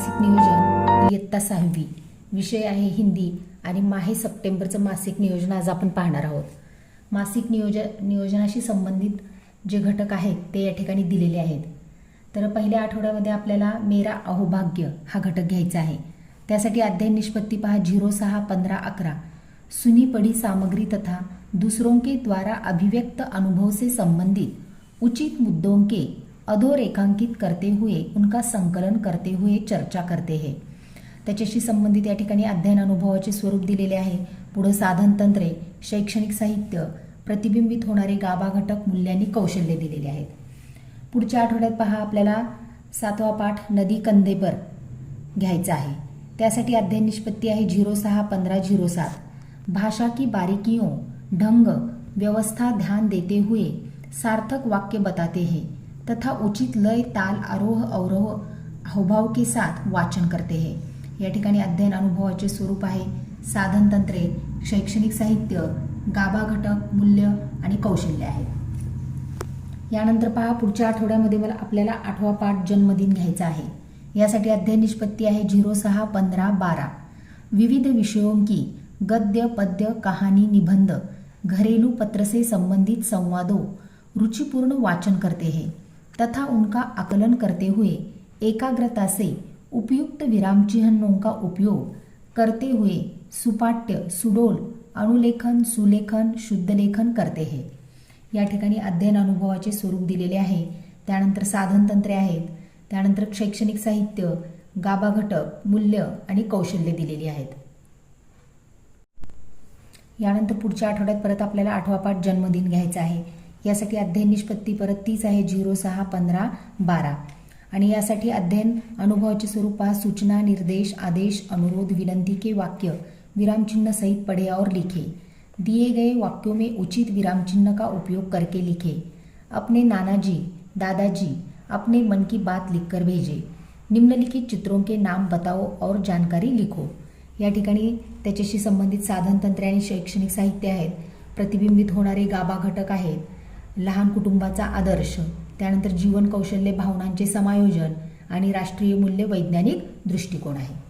मासिक नियोजन इयत्ता सहावी. विषय आहे हिंदी आणि माहे सप्टेंबरचं मासिक नियोजन आज आपण पाहणार आहोत. मासिक नियोजन नियोजनाशी संबंधित जे घटक आहेत ते या ठिकाणी दिलेले आहेत. तर पहिल्या आठवड्यामध्ये आपल्याला मेरा अहोभाग्य हा घटक घ्यायचा आहे. त्यासाठी अध्ययन निष्पत्ती पहा झिरो सहा पंधरा अकरा. सुनी पड़ी सामग्री तथा दूसरों के द्वारा अभिव्यक्त अनुभव से संबंधित उचित मुद्दों के अधोरेखांकित करते हुए उनका संकलन करते हुए चर्चा करते हे। त्याच्याशी संबंधित या ठिकाणी अध्ययन अनुभवाचे स्वरूप दिलेले आहे. पुढं साधन तंत्रे शैक्षणिक साहित्य प्रतिबिंबित होणारे गाभा घटक मूल्यांनी कौशल्य दिलेले आहेत. पुढच्या आठवड्यात पहा आपल्याला सातवा पाठ नदी कंदेपर घ्यायचा आहे. त्यासाठी अध्ययन निष्पत्ती आहे झिरो सहा पंधरा झिरो सात. भाषा की बारीकियों ढंग व्यवस्था ध्यान देते हुए सार्थक वाक्य बताते हैं. तथा उचित लय ताल आरोह अवरोह हावभाव के साथ वाचन करते हे। या ठिकाणी अध्ययन अनुभवाचे स्वरूप आहे साधन तंत्रे शैक्षणिक साहित्य गाभा घटक मूल्य आणि कौशल्य आहे। यानंतर पहा पुढच्या आठवड्यामध्ये मला आपल्याला आठवा पाठ जन्मदिन घ्यायचा आहे। यासाठी अध्ययन निष्पत्ती आहे झिरो सहा पंधरा बारा। विविध विषयोंकी गद्य पद्य कहाणी निबंध घरेलू पत्रसे संबंधित संवादों रुचिपूर्ण वाचन करते हे। तथा उनका आकलन करते हुए एकाग्रता से उपयुक्त विराम चिन्हों का उपयोग करते हुए सुपाठ्य सुडोल अनुलेखन सुलेखन शुद्धलेखन करते हे। या ठिकाणी अध्ययन अनुभवाचे स्वरूप दिलेले आहे. त्यानंतर साधन तंत्रे आहेत. त्यानंतर शैक्षणिक साहित्य गाभा घटक मूल्य आणि कौशल्य दिलेली आहेत. यानंतर पुढच्या आठवड्यात परत आपल्याला आठवा पाठ जन्मदिन घ्यायचा आहे. यासाठी अध्ययन निष्पत्ती परत तीच आहे झिरो सहा पंधरा बारा. आणि यासाठी अध्ययन अनुभवाचे स्वरूप सूचना निर्देश आदेश अनुरोध विनंती के वाक्य. विराम चिन्ह सहित पढ़े और लिखे. दिए गए वाक्यों में उचित विराम चिन्ह का उपयोग करके लिखे. अपने नाना जी दादाजी अपने मन की बात लिखकर भेजे. निम्नलिखित चित्रों के नाम बताओ और जानकारी लिखो. या ठिकाणी त्याच्याशी संबंधित साधन तंत्रे आणि शैक्षणिक साहित्य आहेत. प्रतिबिंबित होणारे गाभा घटक आहेत. लहान कुटुंबाचा आदर्श त्यानंतर जीवन कौशल्य भावनांचे समायोजन आणि राष्ट्रीय मूल्य वैज्ञानिक दृष्टिकोन आहे.